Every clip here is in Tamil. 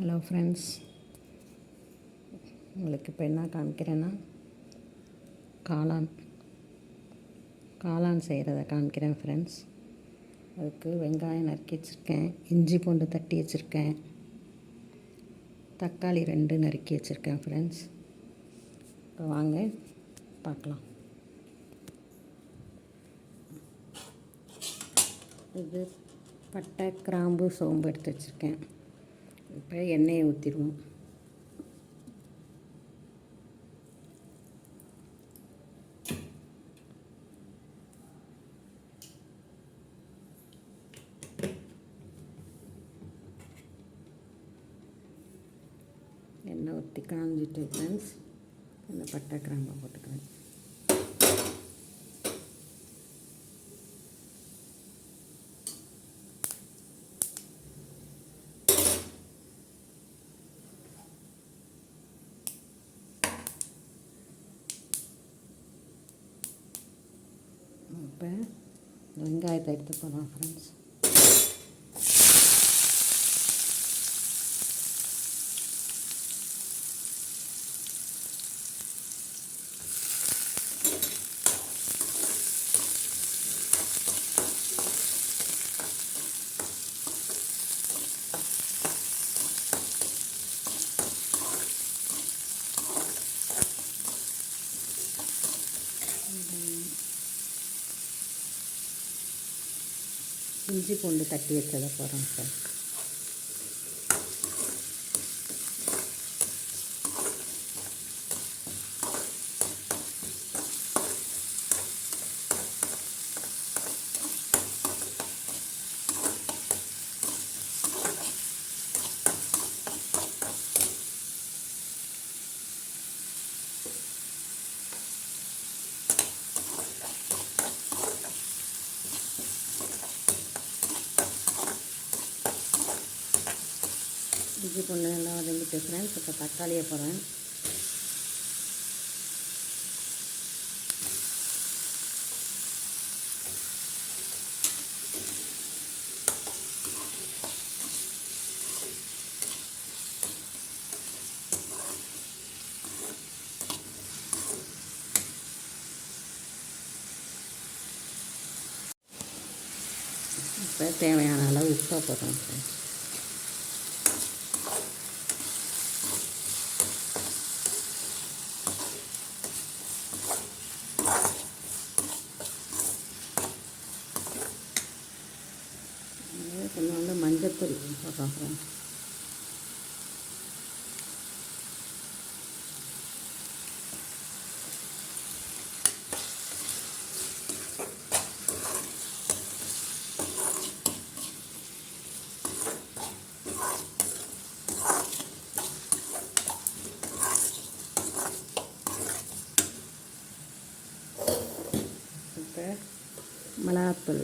ஹலோ ஃப்ரெண்ட்ஸ் உங்களுக்கு இப்போ என்ன காமிக்கிறேன்னா காளான். காளான் செய்கிறத காமிக்கிறேன் ஃப்ரெண்ட்ஸ் அதுக்கு வெங்காயம் நறுக்கி வச்சுருக்கேன் இஞ்சி பூண்டு தட்டி வச்சுருக்கேன் தக்காளி ரெண்டு நறுக்கி வச்சுருக்கேன் ஃப்ரெண்ட்ஸ் இப்போ வாங்க பார்க்கலாம். இது பட்டை கிராம்பு சோம்பு எடுத்து வச்சுருக்கேன். இப்போ எண்ணெயை ஊற்றிடுவோம் எண்ணெய் ஊற்றி காஞ்சிட்டு ஃப்ரெண்ட்ஸ் இந்த பட்டை கிராம்பை போட்டுக்கிறேன் இப்போ வெங்காயத்தை எடுத்து போகலாம் ஃப்ரெண்ட்ஸ் இஞ்சி பூண்டு தட்டி வச்சதை போகிறோம் சார் இஞ்சி பூண்டு நல்லா வதங்கிட்டு பேசுகிறேன் இப்போ தக்காளியை போடுறேன். இப்போ தேவையான அளவு உப்பை போடுறோம் சார் கொஞ்சோண்டு மஞ்சத்தூள் போடுறோம் ஃப்ரெண்ட்ஸ் இப்போ மிளகாத்தூள்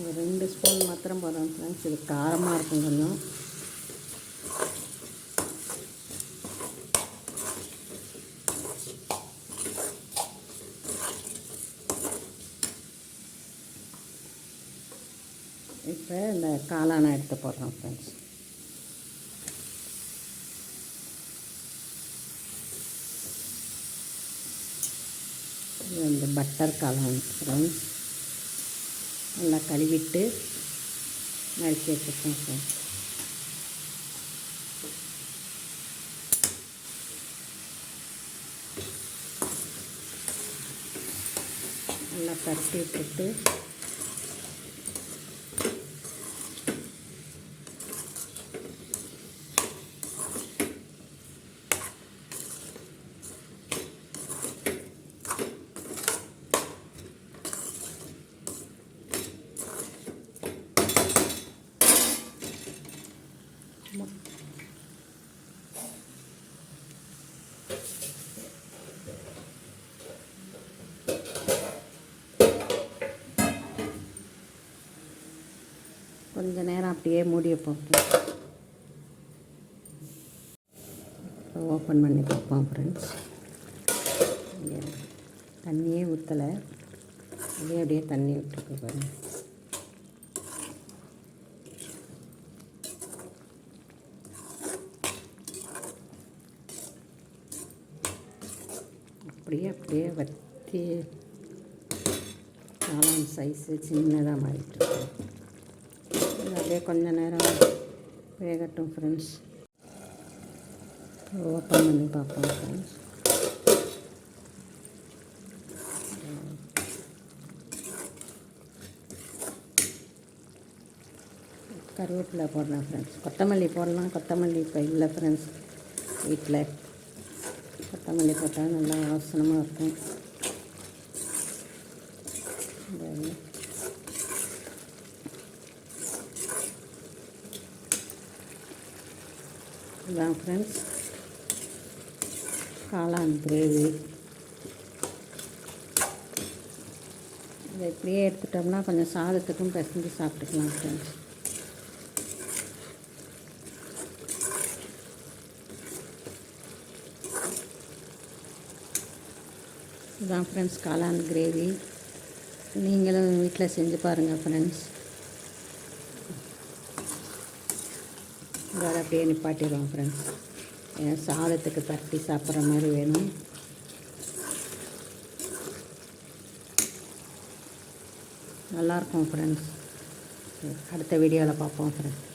ஒரு ரெண்டு ஸ்பூன் மாத்திரம் போதும் ஃப்ரெண்ட்ஸ் இது காரமாக இருக்கும் கொஞ்சம் இப்போ இந்த காளானை எடுத்து போடுறோம் ஃப்ரெண்ட்ஸ் இது வந்து பட்டர் காளான் ஃப்ரெண்ட்ஸ் நல்லா கழுவிட்டு நறுக்கி வச்சுருக்கேன் சார் நல்லா பரட்டி விட்டுட்டு கொஞ்சம் நேரம் அப்படியே மூடி வைப்போம் ஓப்பன் பண்ணி பார்ப்போம் ஃப்ரெண்ட்ஸ் தண்ணியே ஊற்றலை அப்படியே அப்படியே தண்ணி விட்டுருக்கு பாருங்க. அப்படியே அப்படியே வற்றி காளான் சைஸு சின்னதாக மாறிட்டு இது அப்படியே கொஞ்ச நேரம் வேகட்டும் ஃப்ரெண்ட்ஸ் ஓப்பன் பண்ணி பார்ப்போம் ஃப்ரெண்ட்ஸ் கருவேப்பிலை போடலாம் ஃப்ரெண்ட்ஸ் கொத்தமல்லி போடலாம். கொத்தமல்லி இப்போ இல்லை ஃப்ரெண்ட்ஸ் வீட்டில் கொத்தமல்லி போட்டால் நல்லா வாசனமாக இருக்கும். இதுதான் ஃப்ரெண்ட்ஸ் காளான் கிரேவி இதை இப்படியே எடுத்துட்டோம்னா கொஞ்சம் சாதத்துக்கும் பிசைஞ்சு சாப்பிட்டுக்கலாம் ஃப்ரெண்ட்ஸ் இதுதான் ஃப்ரெண்ட்ஸ் காளான் கிரேவி நீங்களும் வீட்டில் செஞ்சு பாருங்கள் ஃப்ரெண்ட்ஸ் இதோட அப்படியே நிப்பாட்டிடுவோம் ஃப்ரெண்ட்ஸ் ஏன்னா சாதத்துக்கு தட்டி சாப்பிட்ற மாதிரி வேணும். நல்லாயிருக்கும் ஃப்ரெண்ட்ஸ் அடுத்த வீடியோவில் பார்ப்போம் ஃப்ரெண்ட்ஸ்